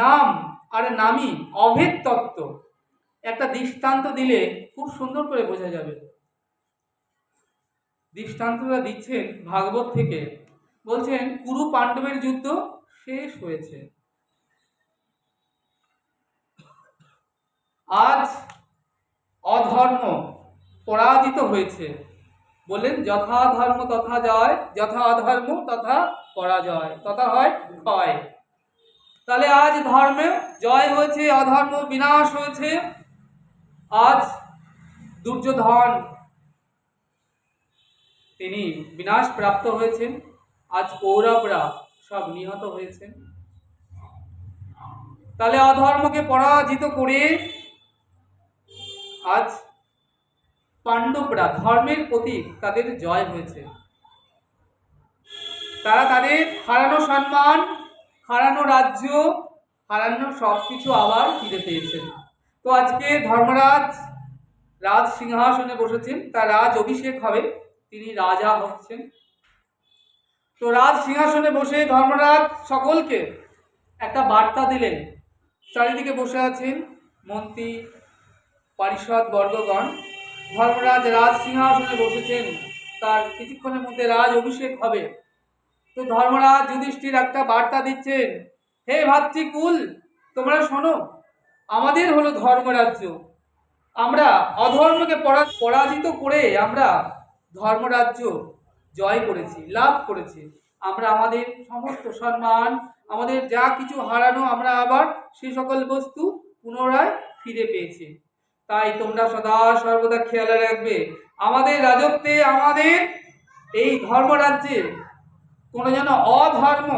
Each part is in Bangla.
নাম আর নামই অভেদ তত্ত্ব। একটা দৃষ্টান্ত দিলে খুব সুন্দর করে বোঝা যাবে। দৃষ্টান্তটা দিচ্ছেন ভাগবত থেকে। বলছেন, কুরু পাণ্ডবের যুদ্ধ শেষ হয়েছে। আজ অধর্ম পরাজিত হয়েছে। বললেন যথা ধর্ম তথা জয় যথা অধর্ম তথা পরাজয়, তথা হয় ক্ষয়। তাহলে আজ ধর্মে জয় হয়েছে, অধর্ম বিনাশ হয়েছে। আজ দুর্যোধন তিনি বিনাশ প্রাপ্ত হয়েছেন। আজ কৌরবরা সব নিহত হয়েছেন। তাহলে অধর্মকে পরাজিত করে আজ পাণ্ডবরা ধর্মের প্রতীক তাদের জয় হয়েছে। তারা তাদের হারানো সম্মান হারানো রাজ্য, হারানো সব কিছু আবার ফিরে পেয়েছেন। তো আজকে ধর্মরাজ, রাজ সিংহাসনে বসেছেন, তার রাজ অভিষেক হবে, তিনি রাজা হচ্ছেন। তো রাজ সিংহাসনে বসে ধর্মরাজ সকলকে একটা বার্তা দিলেন। চারিদিকে বসে আছেন মন্ত্রী, পারিষদ বর্গগণ। ধর্মরাজ রাজ সিংহাসনে বসেছেন, তার কিছুক্ষণের মধ্যে রাজ অভিষেক হবে। তো ধর্মরাজ যুধিষ্ঠির একটা বার্তা দিচ্ছেন, হে ভাতৃকুল তোমরা শোনো, আমাদের হলো ধর্মরাজ্য। আমরা অধর্মকে পরা- পরাজিত করে আমরা ধর্মরাজ্য জয় করেছি, লাভ করেছি। আমরা আমাদের সমস্ত সম্মান, আমাদের যা কিছু হারানো আমরা আবার সেই সকল বস্তু পুনরায় ফিরে পেয়েছি। তাই তোমরা সদা সর্বদা খেয়াল রাখবে, আমাদের রাজত্বে আমাদের এই ধর্মরাজ্যে কোনো যেন অধর্ম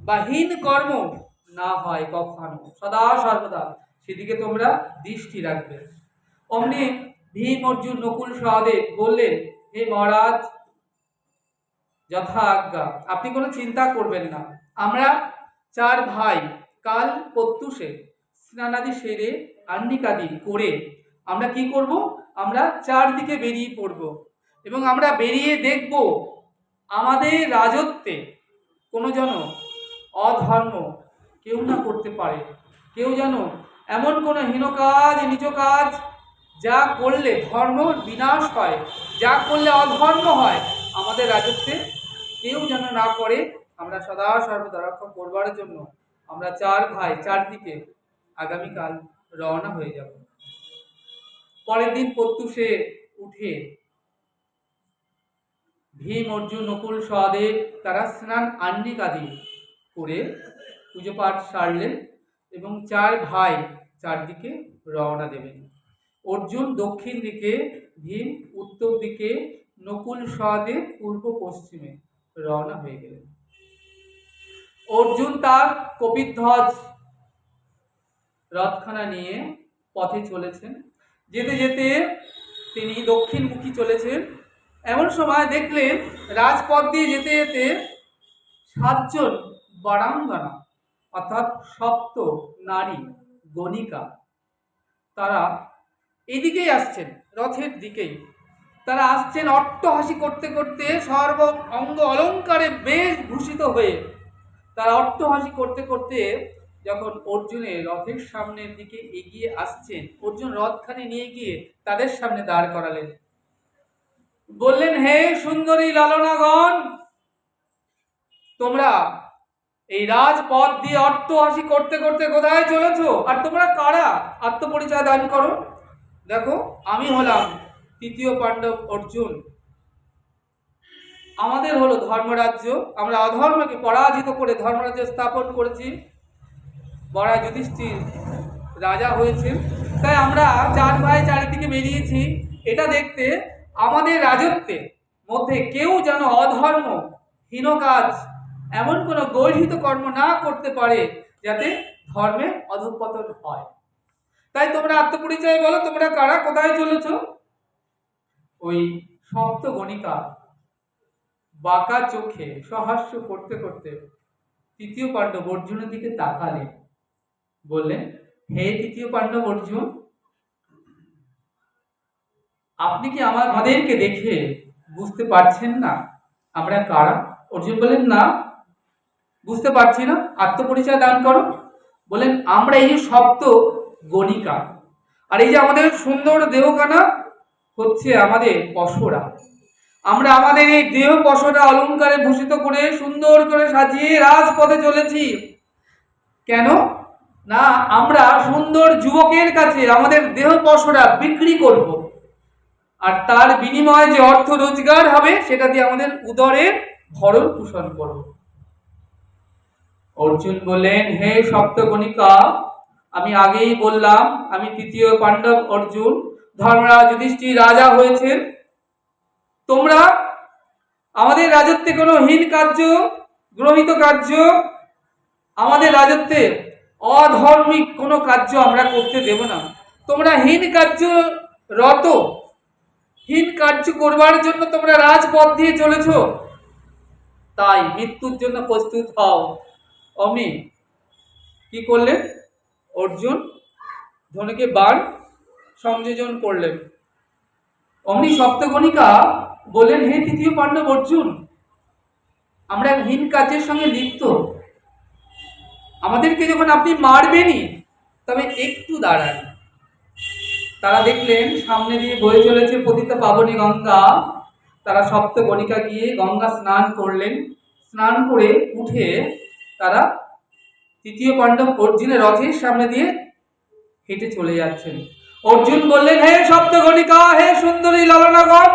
বা হীন কর্ম না হয় কখনো, সদা সর্বদা। সেদিকে তোমরা দৃষ্টি রাখবে। অমনি ভীম অর্জুন নকুল সহদেব বললেন, হে মহারাজ যথা আজ্ঞা আপনি কোনো চিন্তা করবেন না। আমরা চার ভাই, কাল প্রত্যুষে, স্নানাদি সেরে, আন্নিকাদি করে, আমরা কি করব? আমরা চারদিকে বেরিয়ে পড়ব এবং আমরা বেরিয়ে দেখব আমাদের রাজত্বে কোনো যেন অধর্ম কেউ না করতে পারে। কেউ যেন এমন কোনো হীন কাজ নিজ কাজ, যা করলে ধর্ম বিনাশ হয়, যা করলে অধর্ম হয়, আমাদের রাজত্বে কেউ যেন না করে। আমরা সদা সর্বদা রক্ষা করবার জন্য আমরা চার ভাই, চারদিকে আগামীকাল রওনা হয়ে যাব। পরের দিন প্রত্যুষে উঠে ভীম অর্জুন নকুল সহদেব তারা স্নান আহ্নিক আদি করে পুজো পাঠ সারলেন এবং চার ভাই চারদিকে রওনা দেবেন। অর্জুন দক্ষিণ দিকে, ভীম উত্তর দিকে, নকুল সহদেব পূর্ব পশ্চিমে রওনা হয়ে গেলেন। অর্জুন তার কপিধ্বজ রথখানা নিয়ে পথে চলেছেন। যেতে যেতে তিনি দক্ষিণমুখী চলেছেন। এমন সময় দেখলেন রাজপথ দিয়ে যেতে যেতে সাতজন বারাঙ্গানা, অর্থাৎ সপ্ত নারী গণিকা, তারা এদিকেই আসছেন, রথের দিকেই। তারা আসছেন অট্টহাসি করতে করতে সর্ব অঙ্গ অলঙ্কারে বেশ ভূষিত হয়ে। তারা অট্টহাসি করতে করতে যখন অর্জুনের রথের সামনের দিকে এগিয়ে আসছেন, অর্জুন রথখানি নিয়ে গিয়ে তাদের সামনে দাঁড় করালেন। বললেন, হে সুন্দরী লালনাগণ, তোমরা এই রাজপথ দিয়ে অট্টহাসি করতে করতে কোথায় চলেছো? আর তোমরা কারা? আত্মপরিচয় দান করো। দেখো, আমি হলাম তৃতীয় পাণ্ডব অর্জুন। আমাদের হলো ধর্মরাজ্য। আমরা অধর্মকে পরাজিত করে ধর্মরাজ্য স্থাপন করেছি। বড়া যুধিষ্ঠির রাজা হয়েছেন তাই আমরা চার ভাই চারিদিকে বেরিয়েছি। এটা দেখতে আমাদের রাজত্বে মধ্যে কেউ যেন অধর্ম, হীন কাজ, এমন কোনো গর্হিত কর্ম না করতে পারে যাতে ধর্মে অধঃপতন হয়। তাই তোমরা আত্মপরিচয় বলো, তোমরা কারা, কোথায় চলেছ? ওই সপ্ত গণিকা বাঁকা চোখে সহাস্য করতে করতে তৃতীয় পাণ্ডব অর্জুনের দিকে তাকালেন। বললেন, হে তৃতীয় পাণ্ডব অর্জুন আপনি কি আমার আমাদেরকে দেখে বুঝতে পারছেন না? আমরা কারা? অর্জুন বললেন, না। বুঝতে পারছি না। আত্মপরিচয় দান করো। বলেন আমরা এই যে সপ্ত গণিকা, আর এই যে আমাদের সুন্দর দেহকানা হচ্ছে আমাদের পশরা। আমরা আমাদের এই দেহ পশরা অলঙ্কারে ভূষিত করে সুন্দর করে সাজিয়ে রাজপথে চলেছি। কেন? না, আমরা সুন্দর যুবকের কাছে আমাদের দেহ পশরা বিক্রি করব। আর তার বিনিময়ে যে অর্থ রোজগার হবে, সেটা দিয়ে আমাদের উদরের ভরণ পোষণ করব। অর্জুন বললেন, হে সপ্তগণিকা আমি আগেই বললাম, আমি তৃতীয় পাণ্ডব অর্জুন, ধর্মরাজ যুধিষ্ঠির রাজা হয়েছেন। তোমরা আমাদের রাজত্বে কোনো হীন কার্য, গ্রহিত কার্য, আমাদের রাজত্বে অধর্মিক কোনো কার্য আমরা করতে দেব না। তোমরা হীন কার্য রত হীন কার্য করবার জন্য তোমরা রাজপথ দিয়ে চলেছ। তাই মৃত্যুর জন্য প্রস্তুত হও। অমনি কি করলেন? অর্জুন ধনুকে বার সংযোজন করলেন। অমনি সপ্তগণিকা বললেন, হে তৃতীয় পাণ্ডব অর্জুন, আমরা হীন কাজের সঙ্গে লিপ্ত। আমাদেরকে যখন আপনি মারবেনই, তবে একটু দাঁড়ান। তারা দেখলেন, সামনে দিয়ে বয়ে চলেছে পতিত পাবনী গঙ্গা। তারা সপ্ত গণিকা গিয়ে গঙ্গা স্নান করলেন। স্নান করে উঠে তারা তৃতীয় পাণ্ডব অর্জুনের রথের সামনে দিয়ে হেঁটে চলে যাচ্ছেন। অর্জুন বললেন, হে সপ্ত গণিকা হে সুন্দরী লালনাগণ,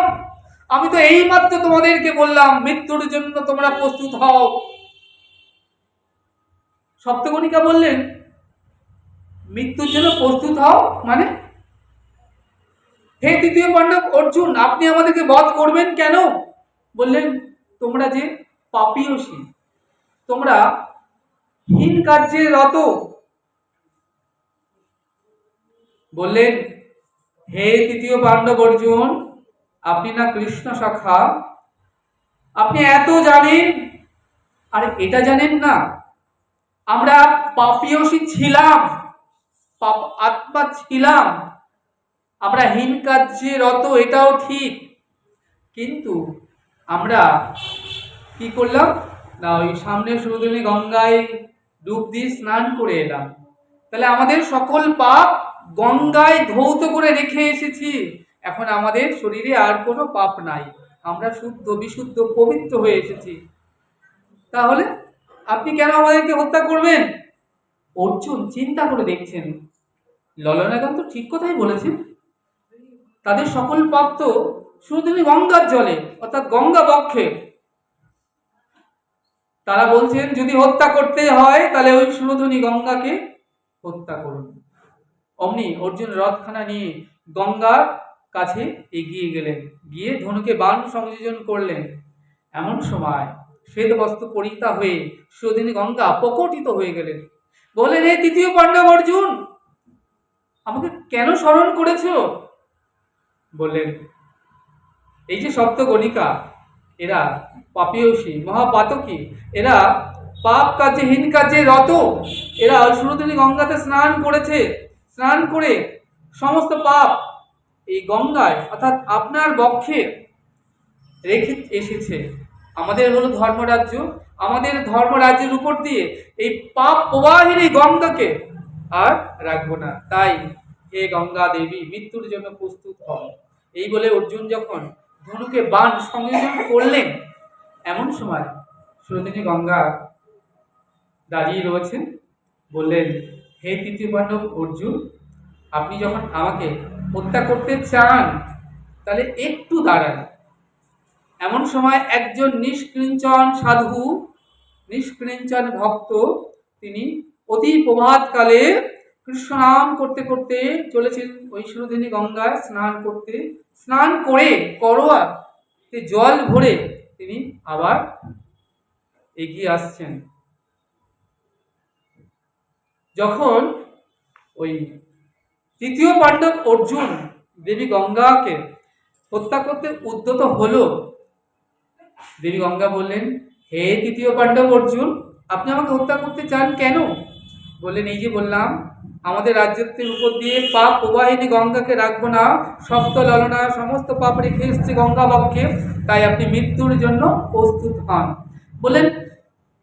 আমি তো এইমাত্র তোমাদেরকে বললাম, মৃত্যুর জন্য তোমরা প্রস্তুত হও। সপ্তগণিকা বললেন, মৃত্যুর জন্য প্রস্তুত হও? মানে হে তৃতীয় পাণ্ডব, অর্জুন, আপনি আমাদেরকে বধ করবেন কেন? বললেন, তোমরা যে পাপিয়সী, তোমরা হীন কার্যে রত। বললেন, হে তৃতীয় পাণ্ডব অর্জুন, আপনি না কৃষ্ণ শাখা আপনি এত জানেন? আর, এটা জানেন না। আমরা পাপিয়সী ছিলাম, পাপ আত্মা ছিলাম। আমরা হীন কার্যে রত এটাও ঠিক। কিন্তু আমরা কি করলাম? না, ওই সামনে সুরদিনী গঙ্গায় ডুব দিয়ে স্নান করে এলাম। তাহলে আমাদের সকল পাপ গঙ্গায় ধৌত করে রেখে এসেছি। এখন আমাদের শরীরে আর কোনো পাপ নাই। আমরা শুদ্ধ, বিশুদ্ধ, পবিত্র হয়ে এসেছি। তাহলে আপনি কেন আমাদেরকে হত্যা করবেন? অর্জুন চিন্তা করে দেখছেন। ললনাগান তো ঠিক কথাই বলেছেন। তাদের সকল পাপ তো সুরদিনী গঙ্গার জলে, অর্থাৎ গঙ্গা বক্ষে। তারা বলছেন, যদি হত্যা করতে হয়, তাহলে ওই সুরধনী গঙ্গাকে হত্যা করুন। অমনি অর্জুন রথখানা নিয়ে গঙ্গার কাছে এগিয়ে গেলেন। গিয়ে ধনুকে বাণ সংযোজন করলেন। এমন সময় শ্বেত বস্ত্র পরিহিতা হয়ে সুরদিনী গঙ্গা প্রকটিত হয়ে গেলেন। বললেন, হে তৃতীয় পাণ্ডব অর্জুন, আমাকে কেন স্মরণ করেছ? বললেন, এই যে সপ্ত গণিকা এরা পাপিয়সী, মহাপাতকী, এরা পাপ কাজে, হীন কাজে রত। এরা সুরদিনী গঙ্গাতে স্নান করেছে, স্নান করে সমস্ত পাপ এই গঙ্গায়, অর্থাৎ আপনার বক্ষে রেখে এসেছে। আমাদের হলো ধর্মরাজ্য, আমাদের ধর্মরাজ্যের উপর দিয়ে এই পাপ প্রবাহিনী গঙ্গাকে আর রাখব না। তাই হে গঙ্গা দেবী, মৃত্যুর জন্য প্রস্তুত হন এই বলে অর্জুন যখন ধনুকে বাণ সংযোজন করলেন, এমন সময় সুরদিনী গঙ্গা দাঁড়িয়ে রয়েছেন, বললেন, হে তৃতীয় পাণ্ডব অর্জুন, আপনি যখন আমাকে হত্যা করতে চান, তাহলে একটু দাঁড়ান। এমন সময় একজন নিষ্কৃঞ্চন সাধু, নিষ্কৃঞ্চন ভক্ত, তিনি অতি প্রভাতকালে নাম করতে করতে চলেছেন ওই সুরদিনী গঙ্গায় স্নান করতে। স্নান করে করোয়া জল ভরে তিনি আবার এগিয়ে আসছেন। যখন ওই তৃতীয় পাণ্ডব অর্জুন দেবী গঙ্গাকে হত্যা করতে উদ্যত হলো, দেবী গঙ্গা বললেন, হে তৃতীয় পাণ্ডব অর্জুন, আপনি আমাকে হত্যা করতে চান কেন? বললেন, এই যে বললাম আমাদের রাজ্যত্বের উপর দিয়ে পাপ প্রবাহিনী গঙ্গাকে রাখব না সপ্ত ললনা, সমস্ত পাপ রেখে এসছে গঙ্গা বক্ষে তাই আপনি মৃত্যুর জন্য প্রস্তুত হন। বললেন,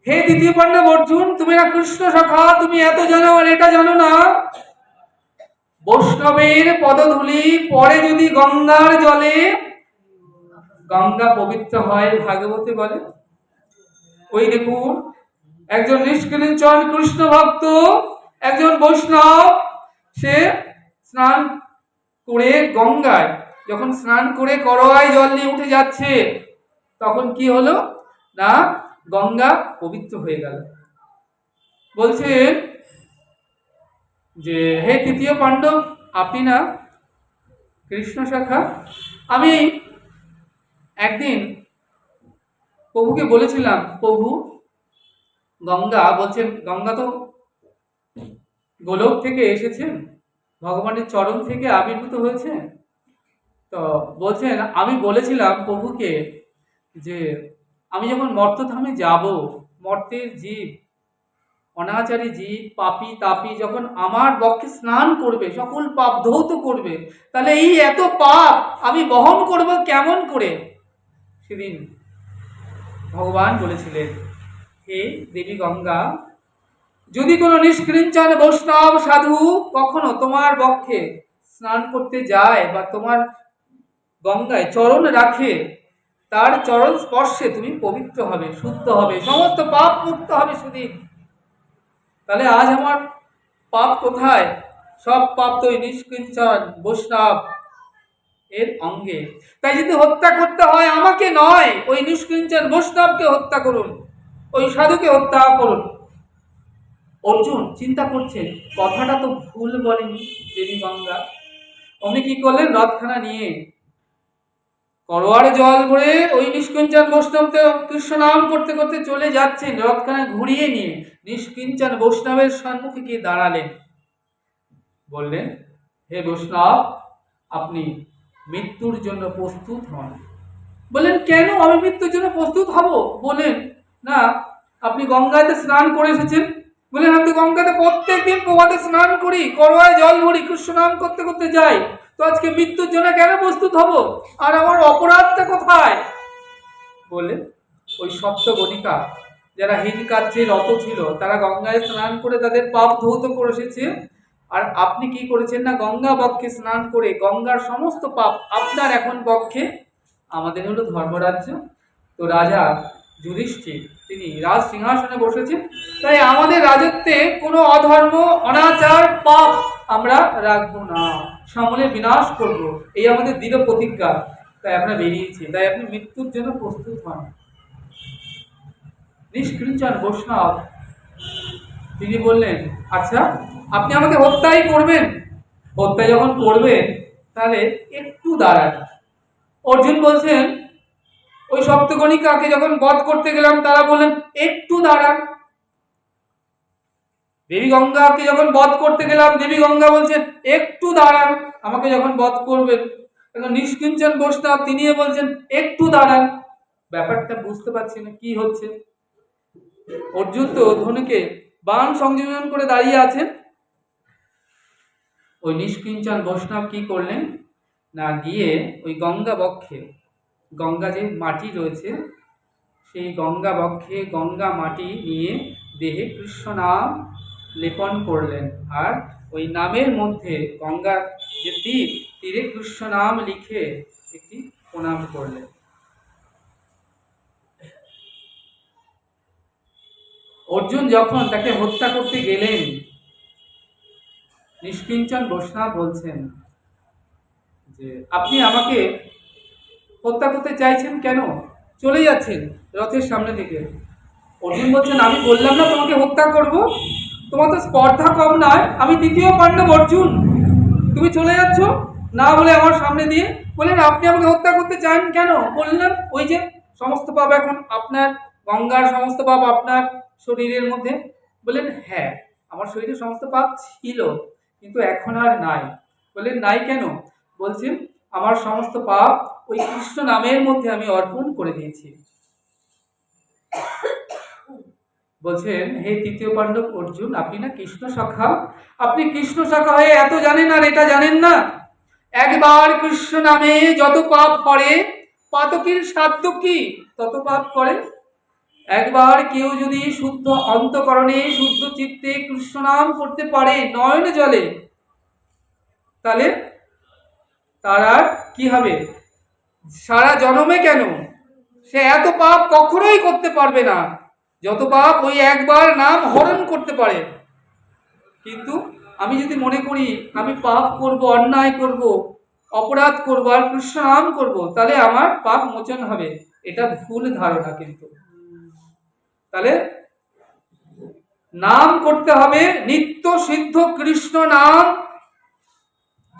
হে দ্বিতীয় পাণ্ডব অর্জুন, তুমি না কৃষ্ণ সখা, তুমি এত জানো আর এটা জানো না। বৈষ্ণবের পদধূলি পরে যদি গঙ্গার জলে, গঙ্গা পবিত্র হয় ভাগবতে বলে। ওই দেখুন, একজন নিষ্কিঞ্চন কৃষ্ণ ভক্ত একজন বৈষ্ণব, সে স্নান করে গঙ্গায়, যখন স্নান করে করোয়ায় জল নিয়ে উঠে যাচ্ছে, তখন কি হলো? না, গঙ্গা পবিত্র হয়ে গেল। বলছেন যে, হে তৃতীয় পাণ্ডব, আপনি না কৃষ্ণ শাখা? আমি একদিন প্রভুকে বলেছিলাম, প্রভু, গঙ্গা, বলছেন, গঙ্গা তো গোলক থেকে এসেছেন? ভগবানের চরণ থেকে আবির্ভূত হয়েছে তো বলছেন, আমি বলেছিলাম প্রভুকে যে, আমি যখন মর্তধামে যাব, মর্তের জীব, অনাচারী জীব, পাপি, তাপি যখন আমার বক্ষে স্নান করবে, সকল পাপ ধৌত করবে, তাহলে এই এত পাপ আমি বহন করব কেমন করে? সেদিন ভগবান বলেছিলেন, হে দেবী গঙ্গা যদি কোনো নিষ্কৃঞ্চন বৈষ্ণব সাধু কখনো তোমার বক্ষে স্নান করতে যায় বা তোমার গঙ্গায় চরণ রাখে, তার চরণ স্পর্শে তুমি পবিত্র হবে, শুদ্ধ হবে, সমস্ত পাপ মুক্ত হবে সুদীপ তাহলে আজ আমার পাপ কোথায়? সব পাপ তো নিষ্কিঞ্চন বৈষ্ণব এর অঙ্গে। তাই যদি হত্যা করতে হয় আমাকে নয়, ওই নিষ্কিঞ্চন বৈষ্ণবকে হত্যা করুন, ওই সাধুকে হত্যা করুন। অর্জুন চিন্তা করছেন, কথাটা তো ভুল বলেনি দেবী গঙ্গা। অমনি কি করলেন? রথখানা নিয়ে করোয়ারে জল ভরে ওই নিষ্কিঞ্চন বৈষ্ণবকে কৃষ্ণ নাম করতে করতে চলে যাচ্ছেন, রথখানা ঘুরিয়ে নিয়ে। নিষ্কিঞ্চন বৈষ্ণবের সম্মুখে গিয়ে দাঁড়ালেন। বললেন, হে বৈষ্ণব, আপনি মৃত্যুর জন্য প্রস্তুত হন। বললেন, কেন? আমি মৃত্যুর জন্য প্রস্তুত হব? বলেন না, আপনি গঙ্গাতে স্নান করে এসেছেন বললেন আমি গঙ্গাতে প্রত্যেক দিন প্রভাতে স্নান করি করোয়ায় জল ভরি কৃষ্ণ নাম করতে করতে যাই। তো আজকে মৃত্যুর জন্য কেন প্রস্তুত হব? আর আমার অপরাধটা কোথায়? বলে, ওই সপ্ত গণিকা যারা হীন কার্যে রত ছিল, তারা গঙ্গায় স্নান করে তাদের পাপ ধৌত করে এসেছে আর আপনি কি করেছেন না? গঙ্গা বক্ষে স্নান করে গঙ্গার সমস্ত পাপ আপনার এখন পক্ষে আমাদের হলো ধর্মরাজ্য। তো রাজা যুধিষ্ঠির, তিনি রাজ সিংহাসনে বসেছেন। তাই আমাদের রাজত্বে কোনো অধর্ম, অনাচার, পাপ আমরা রাখব না। সমলে বিনাশ করব। এই আমাদের দৃঢ় প্রতিজ্ঞা। তাই আমরা বেরিয়েছি। তাই আপনি মৃত্যুর জন্য প্রস্তুত হন। নিষ্কৃঞ্চন বৈষ্ণব, তিনি বললেন আচ্ছা আপনি আমাকে হত্যাই করবেন? হত্যা যখন করবেন, তাহলে একটু দাঁড়ান। অর্জুন বলছেন ওই সপ্তগণিকাকে যখন বধ করতে গেলাম, তারা বললেন, একটু দাঁড়ান। দেবী গঙ্গাকে যখন বধ করতে গেলাম, দেবী গঙ্গা বলছেন, একটু দাঁড়ান, আমাকে যখন বধ করবেন। এখন নিষ্কিঞ্চন বৈষ্ণব তিনি বলছেন, একটু দাঁড়ান। ব্যাপারটা বুঝতে পারছি না, কি হচ্ছে? অর্জুন তো ধনুকে বাণ সংযোজন করে দাঁড়িয়ে আছেন। ওই নিষ্কিঞ্চন বৈষ্ণব কি করলেন? না গিয়ে ওই গঙ্গা বক্ষে গঙ্গা যে মাটি রয়েছে, সেই গঙ্গা বক্ষে গঙ্গা মাটি নিয়ে দেহে কৃষ্ণ নাম লেপন করলেন। আর ওই নামের মধ্যে গঙ্গার যে তীর, তীরে কৃষ্ণ নাম লিখে একটি প্রণাম করলেন। অর্জুন যখন তাকে হত্যা করতে গেলেন, নিষ্কিঞ্চন বৈষ্ণব বলছেন যে, আপনি আমাকে হত্যা করতে চাইছেন কেন? চলে যাচ্ছেন রথের সামনে থেকে। অর্জুন বলছেন, আমি বললাম না তোমাকে হত্যা করব। তোমার তো স্পর্ধা কম নয়। আমি দ্বিতীয় পাণ্ডব অর্জুন। তুমি চলে যাচ্ছ। না বলে আমার সামনে দিয়ে। বললেন, আপনি আমাকে হত্যা করতে চান কেন? বললেন, ওই যে সমস্ত পাপ এখন আপনার, গঙ্গার সমস্ত পাপ আপনার শরীরের মধ্যে। বললেন হ্যাঁ আমার শরীরে সমস্ত পাপ ছিল, কিন্তু এখন আর নাই। বললেন, নাই কেন? বলছেন, আমার সমস্ত পাপ ওই কৃষ্ণ নামের মধ্যে আমি অর্পণ করে দিয়েছি। বলছেন, হে তৃতীয় পাণ্ডব অর্জুন, আপনি না কৃষ্ণ শাখা? আপনি কৃষ্ণ শাখা হয়ে এত জানেন আর এটা জানেন না? একবার কৃষ্ণ নামে যত পাপ করে, পাতকির সাধ্য কি? তত পাপ করে। একবার কেউ যদি শুদ্ধ অন্তকরণে, শুদ্ধ চিত্তে কৃষ্ণ নাম করতে পারে নয়ন জলে, তাহলে তার আর কি হবে? সারা জনমে কেন? সে এত পাপ কখনোই করতে পারবে না। যত পাপ ওই একবার নাম হরণ করতে পারে। কিন্তু আমি যদি মনে করি, আমি পাপ করব, অন্যায় করব, অপরাধ করব, আর কৃষ্ণ করব, তাহলে আমার পাপ মোচন হবে। এটা ভুল ধারণা কিন্তু। তাহলে নাম করতে হবে নিত্য সিদ্ধ কৃষ্ণ নাম।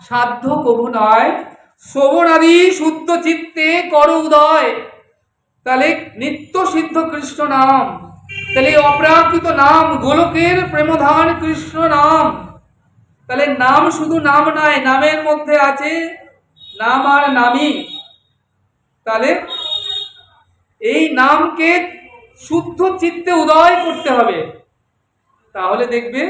সাধ্য কবু নয়। শ্রবণাদি শুদ্ধ চিত্তে কর উদয়। তাহলে নিত্য সিদ্ধ কৃষ্ণ নাম। তাহলে অপ্রাকৃত নাম গোলকের প্রেমধান কৃষ্ণ নাম। তাহলে নাম শুধু নাম নয় নামের মধ্যে আছে নাম আর নামই। তাহলে এই নামকে শুদ্ধ চিত্তে উদয় করতে হবে। তাহলে দেখবে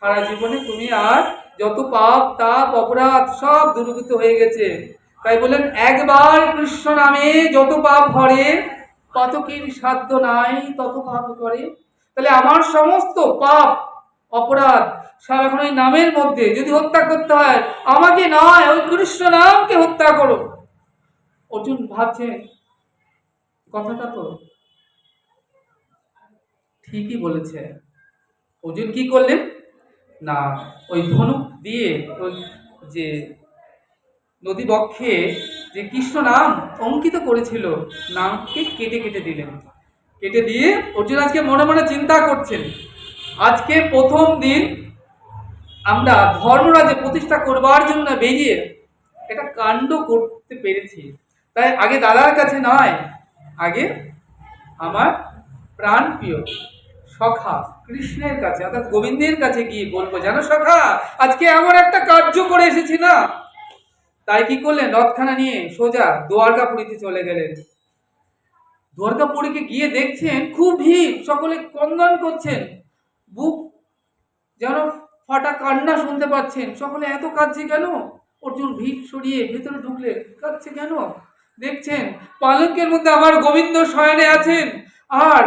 সারা জীবনে তুমি আর যত পাপ, তাপ, অপরাধ সব দূরীভূত হয়ে গেছে। তাই বললেন একবার কৃষ্ণ নামে যত পাপ হরে ততকির সাধ্য নাই, তত পাপ করে। তাহলে আমার সমস্ত পাপ, অপরাধ সব এখন ওই নামের মধ্যে যদি হত্যা করতে হয়, আমাকে নয় ওই কৃষ্ণ নামকে হত্যা করো অর্জুন ভাবছে কথাটা তো ঠিকই বলেছে। অর্জুন কি করলেন? না, ওই ধনুক দিয়ে ওই যে নদী বক্ষে যে কৃষ্ণ নাম অঙ্কিত করেছিল, নামকে কেটে কেটে দিলেন। কেটে দিয়ে অর্জুন আজকে মনে মনে চিন্তা করছেন, আজকে প্রথম দিন আমরা ধর্মরাজে প্রতিষ্ঠা করবার জন্য বেরিয়ে একটা কাণ্ড করতে পেরেছি। তাই আগে দাদার কাছে নয়, আগে আমার প্রাণ প্রিয় সখা কৃষ্ণের কাছে, অর্থাৎ গোবিন্দের কাছে গিয়ে বলব, জানো সখা, আজকে এমন একটা কার্য করে এসেছি না তাই কি করলেন? রথখানা নিয়ে সোজা দুয়ারকাপুরীতে চলে গেলেন। দুয়ারকাপুরীকে গিয়ে দেখছেন, খুব ভিড়, সকলে কন্দন করছেন। বুক যেন ফাটা কান্না শুনতে পাচ্ছেন। সকলে এত কাঁদছে কেন? অর্জুন ভিড় সরিয়ে ভেতরে ঢুকলে কাঁদছে কেন? দেখছেন, পালঙ্কের মধ্যে আমার গোবিন্দ শয়নে আছেন। আর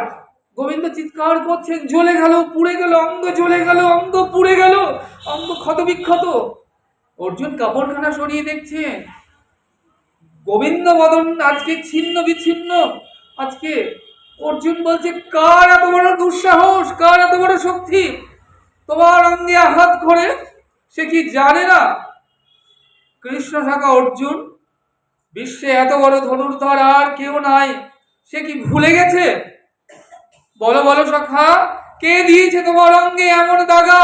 গোবিন্দ চিৎকার করছেন, জ্বলে গেল, পুড়ে গেল, অঙ্গ জ্বলে গেল, অঙ্গ পুড়ে গেল, অঙ্গ ক্ষতবিক্ষত। অর্জুন কাপড়খানা সরিয়ে দেখছে। গোবিন্দ মদন আজকে ছিন্ন বিচ্ছিন্ন। আজকে অর্জুন বলছে, কার এত বড় দুঃসাহস? কার এত বড় শক্তি? তোমার অঙ্গে আঘাত করে সে কি জানে না? কৃষ্ণ শাখা অর্জুন, বিশ্বে এত বড় ধনুর্ধর আর কেউ নাই। সে কি ভুলে গেছে? বলো বলো শাখা কে দিয়েছে তোমার অঙ্গে এমন দাগা?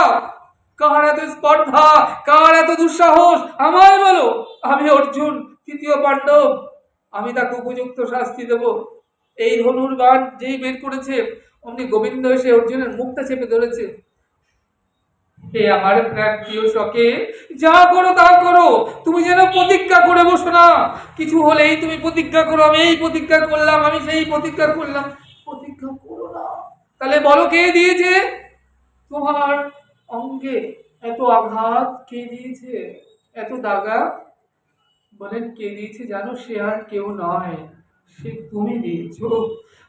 কার এত স্পর্ধা? কার এত দুঃসাহস? আমায় বলো। আমি অর্জুন, তৃতীয় পাণ্ডব। আমি তাকে উপযুক্ত শাস্তি দেব। এই ধনুর বাণ যেই বের করেছে, অমনি গোবিন্দ এসে অর্জুনের মুখটা চেপে ধরেছে। হে আমার প্রিয় সকে যা করো তা করো। তুমি যেন প্রতিজ্ঞা করে বসো না। কিছু হলেই তুমি প্রতিজ্ঞা করো। আমি এই প্রতিজ্ঞা করলাম, আমি সেই প্রতিজ্ঞা করলাম। প্রতিজ্ঞা করো না। তাহলে বলো কে দিয়েছে? তোমার অঙ্গে এত আঘাত কে দিয়েছে? এত দাগা? বলেন, কে দিয়েছে জানো? সে আর কেউ নয়। সে তুমি দিয়েছ।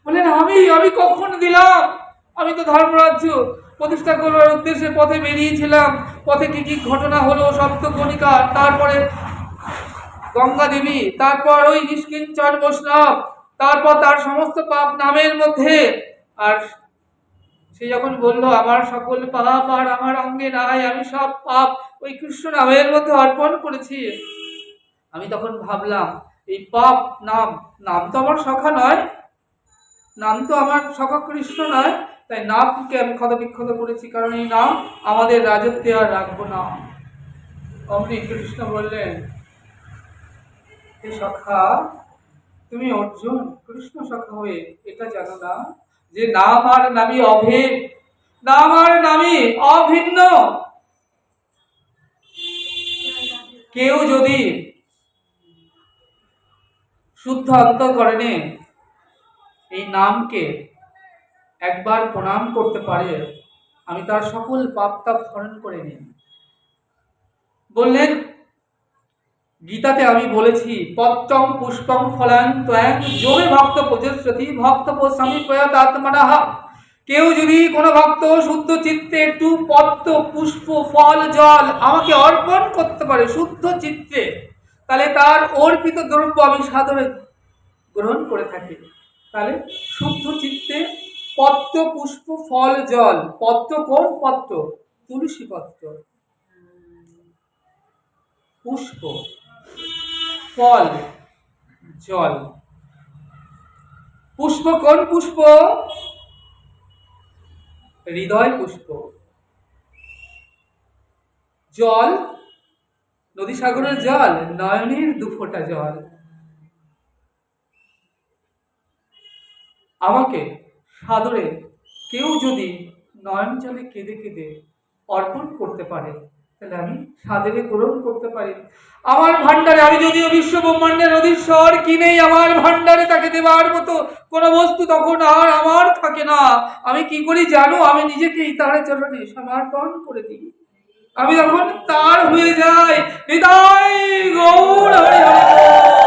বলেন, আমি আমি কখন দিলাম? আমি তো ধর্মরাজ্য প্রতিষ্ঠা করবার উদ্দেশ্যে পথে বেরিয়েছিলাম। পথে কি কি ঘটনা হলো সপ্তকণিকা তারপরে গঙ্গা দেবী, তারপর ওই নিষ্কিঞ্চন বৈষ্ণব, তারপর তার সমস্ত পাপ নামের মধ্যে। আর সে যখন বলল, আমার সকল পাপ আর আমার অঙ্গে নাই, আমি সব পাপ ওই কৃষ্ণ নামের মধ্যে অর্পণ করেছি। আমি তখন ভাবলাম, এই পাপ নাম নাম তো আমার সখা নয়, নাম তো আমার সখা কৃষ্ণ নয়, তাই নামকে আমি ক্ষত বিক্ষত করেছি, কারণ এই নাম আমাদের রাজত্বে আর রাখব না। অমনি কৃষ্ণ বললেন সখা, তুমি অর্জুন, কৃষ্ণ সখা হয়ে এটা জানো না যে নাম আর নামই অভেদ নাম আর নামই অভিন্ন। কেউ যদি শুদ্ধ অন্তঃকরণে এই নামকে একবার প্রণাম করতে পারে, আমি তার সকল পাপ তাপ হরণ করে নিই। বললেন গীতাতে আমি বলেছি পত্রং পুষ্পং ফলাং ত্বয়ং জমে ভক্ত প্রজস্রতি ভক্ত স্বামী প্রয়াত আত্মনাহ কেউ যদি কোনো ভক্ত শুদ্ধ চিত্তে একটু পত্র পুষ্প, ফল, জল আমাকে অর্পণ করতে পারে শুদ্ধ চিত্তে, তাহলে তার অর্পিত দ্রব্য আমি সাদরে গ্রহণ করে থাকি। তাহলে শুদ্ধ চিত্তে পত্র পুষ্প, ফল, জল পত্র কোন পত্র তুলসী পত্র পুষ্প। ফল। জল। পুষ্প কোন পুষ্প? হৃদয় পুষ্প। জল। নদী সাগরের জল, নয়নের দুফোঁটা জল। আমাকে সাদরে কেউ যদি নয়ন জলে কেঁদে কেঁদে অর্পণ করতে পারে তাহলে আমি সাদরে গ্রহণ করতে পারি। আমার ভাণ্ডারে, আমি যদিও বিশ্ব ব্রহ্মাণ্ডের অধীশ্বর কিনেই আমার ভাণ্ডারে তাকে দেওয়ার মতো কোনো বস্তু তখন আর আমার থাকে না। আমি কি করি জানো? আমি নিজেকেই তার চরণে সমর্পণ করে দিই। আমি তখন তার হয়ে যাই হৃদয় গৌর হরে হরে।